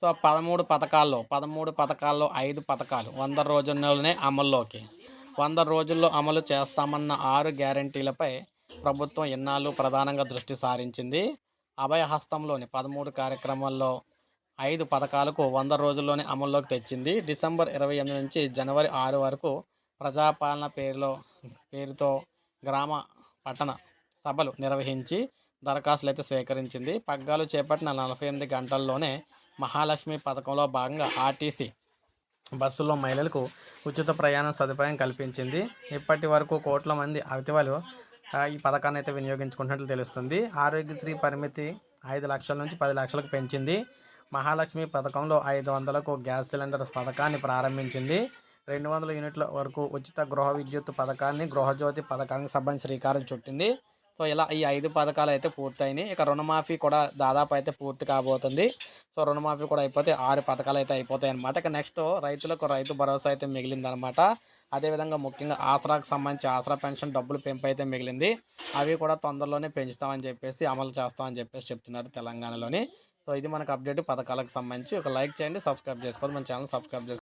So పదమూడు పథకాల్లో పదమూడు పథకాల్లో ఐదు పథకాలు వంద రోజుల్లోనే అమల్లోకి. వంద రోజుల్లో అమలు చేస్తామన్న ఆరు గ్యారంటీలపై ప్రభుత్వం ఎన్నాళ్ళు ప్రధానంగా దృష్టి సారించింది? అభయహస్తంలోని పదమూడు కార్యక్రమాల్లో ఐదు పథకాలకు వంద రోజుల్లోనే అమల్లోకి తెచ్చింది. డిసెంబర్ ఇరవై ఎనిమిది నుంచి జనవరి ఆరు వరకు ప్రజాపాలన పేరులో పేరుతో గ్రామ పట్టణ సభలు నిర్వహించి దరఖాస్తులు అయితే స్వీకరించింది. పగ్గాలు చేపట్టిన నలభై ఎనిమిది గంటల్లోనే మహాలక్ష్మి పథకంలో భాగంగా ఆర్టీసీ బస్సులో మహిళలకు ఉచిత ప్రయాణ సదుపాయం కల్పించింది. ఇప్పటి వరకు కోట్ల మంది అతివలు ఈ పథకాన్ని అయితే వినియోగించుకుంటున్నట్లు తెలుస్తుంది. ఆరోగ్యశ్రీ పరిమితి ఐదు లక్షల నుంచి పది లక్షలకు పెంచింది. మహాలక్ష్మి పథకంలో ఐదు వందలకు గ్యాస్ సిలిండర్ పథకాన్ని ప్రారంభించింది. రెండు వందల యూనిట్ల వరకు ఉచిత గృహ విద్యుత్ పథకాన్ని గృహజ్యోతి పథకానికి సంబంధించి శ్రీకారం చుట్టింది. సో ఇలా ఈ ఐదు పథకాలు అయితే పూర్తయినాయి. ఇక రుణమాఫీ కూడా దాదాపు అయితే పూర్తి కాబోతుంది. సో రుణమాఫీ కూడా అయిపోతే ఆరు పథకాలు అయితే అయిపోతాయి అనమాట ఇక నెక్స్ట్ రైతులకు రైతు భరోసా అయితే మిగిలిందనమాట అదేవిధంగా ముఖ్యంగా ఆసరాకు సంబంధించి ఆసరా పెన్షన్ డబ్బులు పెంపు అయితే మిగిలింది. అవి కూడా తొందరలోనే పెంచుతామని చెప్పేసి అమలు చేస్తామని చెప్పేసి చెప్తున్నారు తెలంగాణలోని. సో ఇది మనకు అప్డేట్ పథకాలకు సంబంధించి. ఒక లైక్ చేయండి సబ్స్క్రైబ్ చేసుకోవాలి మన ఛానల్ సబ్స్క్రైబ్ చేసుకోండి.